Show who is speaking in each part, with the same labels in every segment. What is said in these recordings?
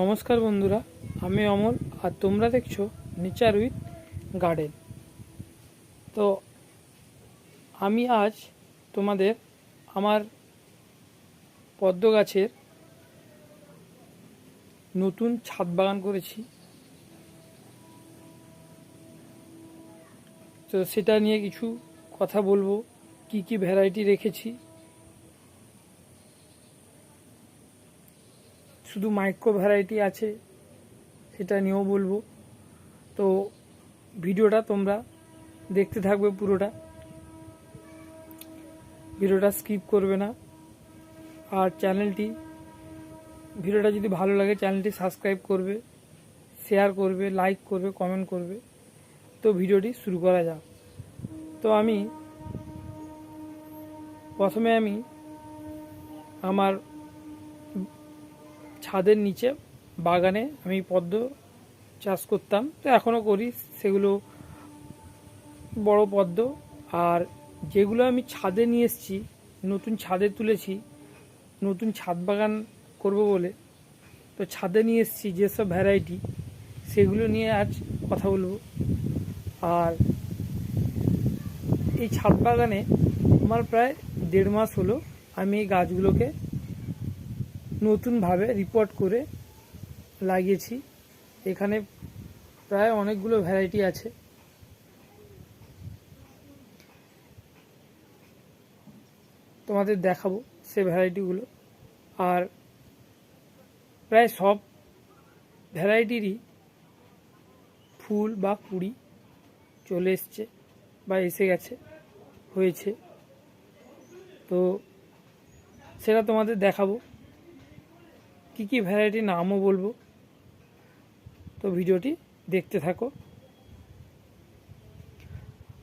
Speaker 1: নমস্কার বন্ধুরা, আমি অমল আর তোমরা দেখছ নেচার উইথ গার্ডেন তো আমি আজ তোমাদের আমার পদ্ম গাছের নতুন ছাদ বাগান করেছি। তো সেটা নিয়ে কিছু কথা বলব, কি কি ভ্যারাইটি রেখেছি শুধু মাইক্রো ভ্যারাইটি আছে, সেটা নিয়েও বলব। তো ভিডিওটা তোমরা দেখতে থাকবে পুরোটা। ভিডিওটা স্কিপ করবে না। আর চ্যানেলটি ভিডিওটা যদি ভালো লাগে চ্যানেলটি সাবস্ক্রাইব করবে শেয়ার করবে লাইক করবে কমেন্ট করবে। তো ভিডিওটি শুরু করা যাক। তো আমি, প্রথমে আমি আমার ছাদের নিচে, বাগানে আমি পদ্ম চাষ করতাম। তো এখনও করি, সেগুলো বড় পদ্ম। আর যেগুলো আমি ছাদে নিয়ে এসেছি, নতুন ছাদে তুলেছি, নতুন ছাদ বাগান করব বলে, তো ছাদে নিয়ে এসেছি যেসব ভ্যারাইটি, সেগুলো নিয়ে আজ কথা বলব। আর এই ছাদ বাগানে আমার প্রায় দেড় মাস হলো আমি এই গাছগুলোকে নতুনভাবে রিপোর্ট করে লাগিয়েছি। এখানে প্রায় অনেকগুলো ভ্যারাইটি আছে। তোমাদের দেখাবো সে ভ্যারাইটিগুলো আর প্রায় সব ভ্যারাইটিরই ফুল বা কুড়ি চলে এসছে বা এসে গেছে, হয়েছে। তো সেটা তোমাদের দেখাবো। কি কি ভ্যারাইটির নামও বলব। তো ভিডিওটি দেখতে থাকো।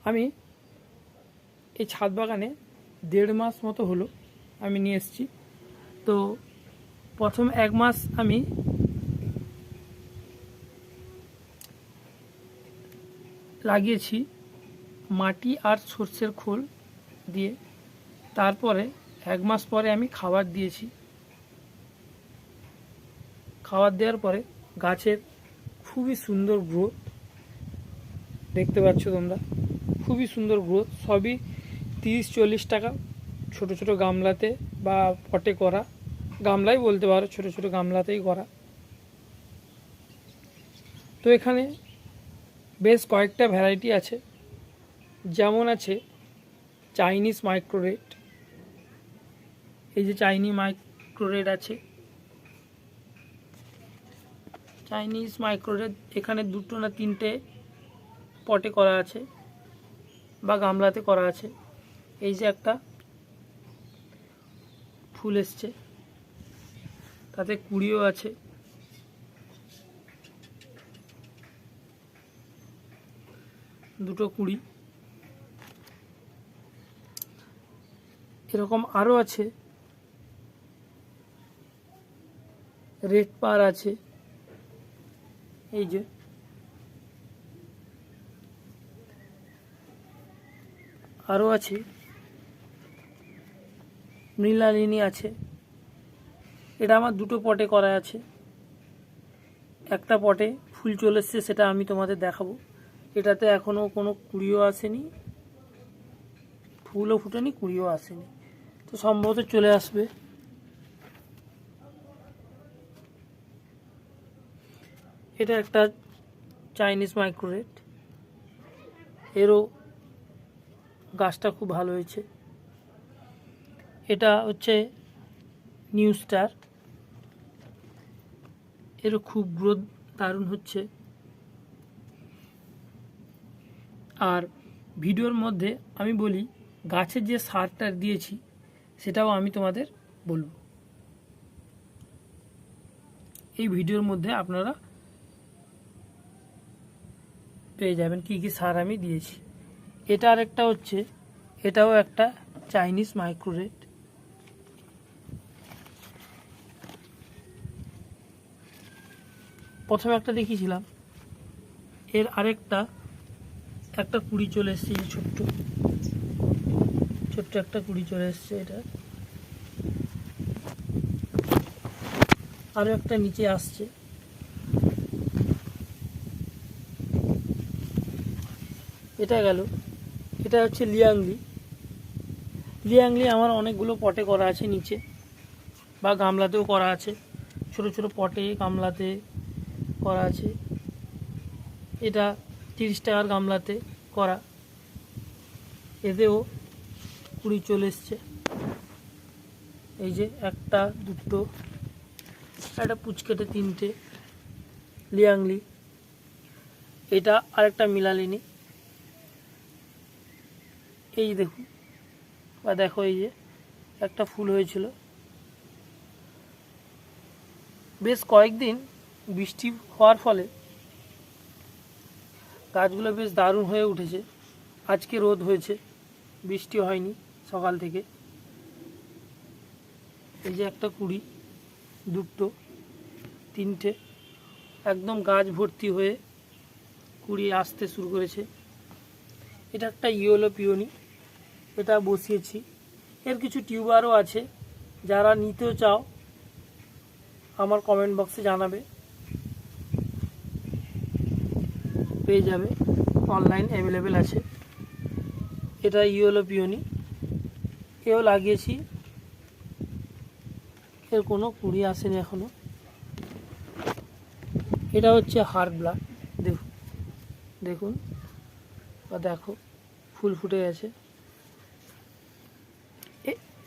Speaker 1: আমি এই ছাদ বাগানে দেড় মাস মতো হলো আমি নিয়ে এসেছি। তো প্রথম এক মাস আমি লাগিয়েছি মাটি আর সর্ষের খোল দিয়ে। তারপরে এক মাস পরে আমি খাবার দিয়েছি। খাবার দেওয়ার পরে গাছের খুবই সুন্দর গ্রোথ দেখতে পাচ্ছ তোমরা। খুবই সুন্দর গ্রোথ সবই তিরিশ, চল্লিশ টাকা ছোট ছোট গামলাতে বা পটে করা। গামলাই বলতে পারো, ছোট ছোট গামলাতেই করা। তো এখানে বেশ কয়েকটা ভ্যারাইটি আছে। যেমন আছে চাইনিজ মাইক্রোরেট এই যে চাইনিজ মাইক্রোরেট আছে। চাইনিজ মাইক্রোরেট এখানে দুটো না তিনটে পটে করা আছে বা গামলাতে করা আছে। এই যে একটা ফুল এসছে। তাতে কুড়িও আছে। দুটো কুড়ি। এরকম আরও আছে। রেড পার আছে। এই যে। আরও আছে। মৃণালিনী আছে। এটা আমার দুটো পটে করা আছে। একটা পটে ফুল চলে এসছে, সেটা আমি তোমাদের দেখাবো। এটাতে এখনও কোনো কুড়িও আসেনি। ফুলও ফুটেনি, কুড়িও আসেনি। তো সম্ভবত চলে আসবে। এটা একটা চাইনিজ মাইক্রোরেট এরও গাছটা খুব ভালো হয়েছে। এটা হচ্ছে নিউ স্টার এরও খুব গ্রোথ দারুণ হচ্ছে। আর ভিডিওর মধ্যে আমি বলি, গাছের যে সারটা দিয়েছি, সেটাও আমি তোমাদের বলব। এই ভিডিওর মধ্যে আপনারা পেয়ে যাবেন কি কি সার আমি দিয়েছি। এটা আরেকটা হচ্ছে, এটাও একটা চাইনিজ মাইক্রোরেট। প্রথমে একটা দেখিয়েছিলাম, এর আরেকটা, একটা কুড়ি চলে এসছে এই ছোট্ট। ছোট্ট একটা কুড়ি চলে এসছে এটা। আরও একটা নিচে আসছে। এটা গেল? এটা হচ্ছে লিয়াংলি। লিয়াংলি আমার অনেকগুলো পটে করা আছে নিচে, বা গামলাতেও করা আছে। ছোট ছোট পটে গামলাতে করা আছে। এটা তিরিশ টাকার গামলাতে করা। এতেও কুড়ি চলে এসছে। এই যে একটা, দুটো, একটা পুচকেটে তিনটে লিয়াংলি। এটা আরেকটা মিলালিনি। এই দেখুন। বা দেখো এই যে, একটা ফুল হয়েছিল। বেশ কয়েকদিন বৃষ্টি হওয়ার ফলে গাছগুলো বেশ দারুণ হয়ে উঠেছে। আজকে রোদ হয়েছে, বৃষ্টি হয়নি সকাল থেকে। এই যে একটা কুড়ি, দুটো, তিনটে, একদম গাছ ভর্তি হয়ে কুড়ি আসতে শুরু করেছে। এটা একটা ইয়েলো পিওনি। এটা বসিয়েছি। এর কিছু টিউবারও আছে, যারা নিতেও চাও, আমার কমেন্ট বক্সে জানাবে। পেয়ে যাবে অনলাইন অ্যাভেলেবেল আছে। এটা ইয়েলো পিওনি। এও লাগিয়েছি। এর কোনো কুড়ি আসেনি এখনও। এটা হচ্ছে হার্ট ব্লাড দেখুন। দেখুন, বা দেখো, ফুল ফুটে গেছে।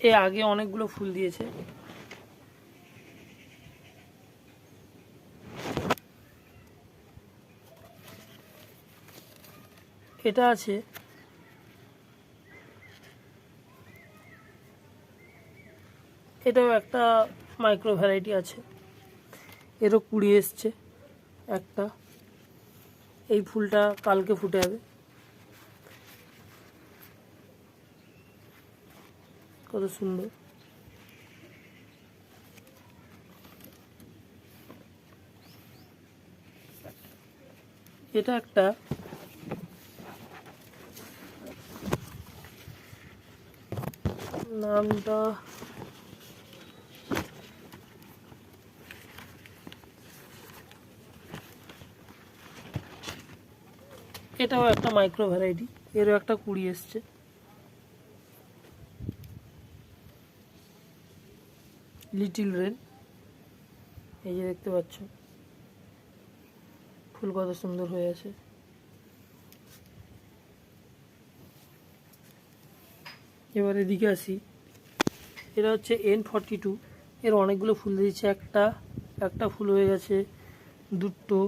Speaker 1: এ- আগে অনেকগুলো ফুল দিয়েছে। এটা আছে। এটাও একটা মাইক্রো ভ্যারাইটি আছে। এরও কুড়ি এসছে একটা। এই ফুলটা কালকে ফুটে যাবে। কত সুন্দর। এটা একটা নামটা এটাও একটা মাইক্রো ভ্যারাইটি এরও একটা কুড়ি এসছে। লিটিল রেন এই যে দেখতে পাচ্ছ, ফুল কত সুন্দর হয়ে আছে। এবার এদিকে আসি। এটা হচ্ছে এন ফর্টি টু এর অনেকগুলো ফুল দিয়েছে। একটা একটা ফুল হয়ে গেছে দুটো।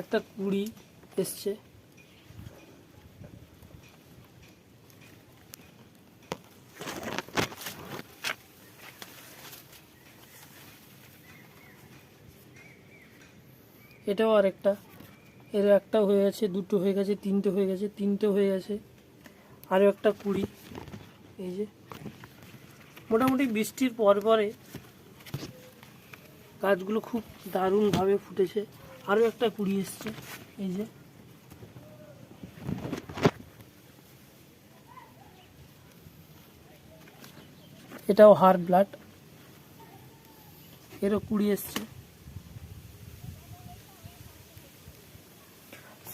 Speaker 1: একটা কুড়ি এসছে। এটাও আরেকটা। এর একটা হয়ে গেছে, দুটো হয়ে গেছে, তিনটে হয়ে গেছে, তিনটে হয়ে গেছে। আরও একটা কুড়ি। এই যে। মোটামুটি বৃষ্টির পর পরে গাছগুলো খুব দারুণভাবে ফুটেছে। আরও একটা কুড়ি এসছে। এই যে। এটাও হার ব্লাড। এরও কুড়ি এসছে।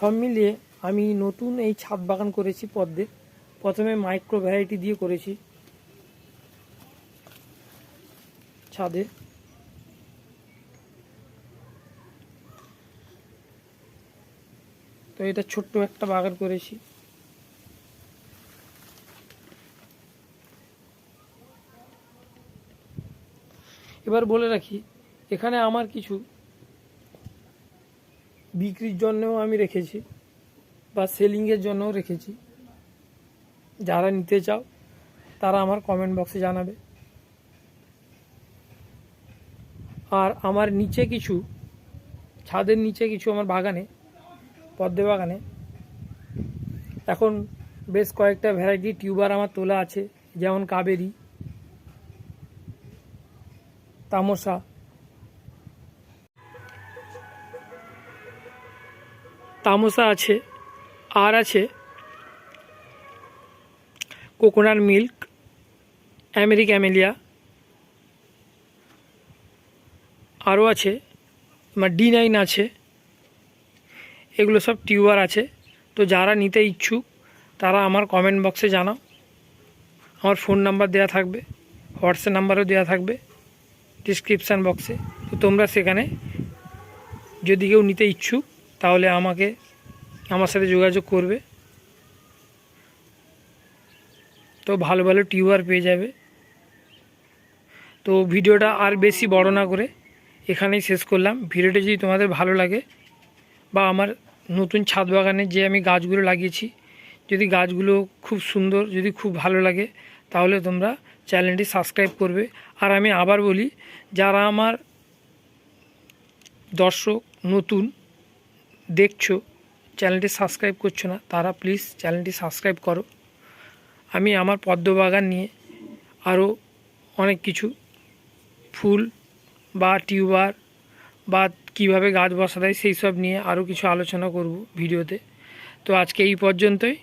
Speaker 1: সব মিলিয়ে আমি নতুন এই ছাদ বাগান করেছি পদ্মে। প্রথমে মাইক্রো ভ্যারাইটি দিয়ে করেছি ছাদে। তো এটা ছোট্ট একটা বাগান করেছি। এবার বলে রাখি, এখানে আমার কিছু বিক্রির জন্যও আমি রেখেছি বা সেলিংয়ের জন্যও রেখেছি। যারা নিতে চাও, তারা আমার কমেন্ট বক্সে জানাবে। আর আমার নিচে কিছু, ছাদের নিচে কিছু আমার বাগানে, পদ্মে বাগানে, এখন বেশ কয়েকটা ভ্যারাইটি টিউবার আমার তোলা আছে, যেমন কাবেরি, তামসা তামসা আছে, আর আছে কোকোনাট মিল্ক, আমেরিক অ্যামেলিয়া, আরও আছে, আমার ডি নাইন আছে, এগুলো সব টিউবার আছে। তো যারা নিতে ইচ্ছুক, তারা আমার কমেন্ট বক্সে জানাও। আমার ফোন নাম্বার দেওয়া থাকবে হোয়াটসঅ্যাপ নাম্বারও দেওয়া থাকবে ডিসক্রিপশান বক্সে তো তোমরা সেখানে যদি কেউ নিতে ইচ্ছুক তাহলে আমাকে আমার সাথে যোগাযোগ করবে। তো ভালো ভালো টিউবার পেয়ে যাবে। তো ভিডিওটা আর বেশি বড় না করে এখানেই শেষ করলাম। ভিডিওটা যদি তোমাদের ভালো লাগে বা আমার নতুন ছাদ বাগানে যে আমি গাছগুলো লাগিয়েছি, যদি গাছগুলো খুব সুন্দর, যদি খুব ভালো লাগে, তাহলে তোমরা চ্যানেলটি সাবস্ক্রাইব করবে। আর আমি আবার বলি, যারা আমার দর্শক নতুন দেখছ, চ্যানেলটি সাবস্ক্রাইব করছ না, তারা প্লিজ চ্যানেলটি সাবস্ক্রাইব করো। আমি আমার পদ্ম বাগান নিয়ে আরও অনেক কিছু, ফুল বা টিউবার বা কীভাবে গাছ বসা দেয় সেই সব নিয়ে আরও কিছু আলোচনা করব ভিডিওতে। তো আজকে এই পর্যন্তই।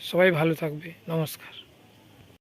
Speaker 1: সবাই ভালো থাকবে। নমস্কার।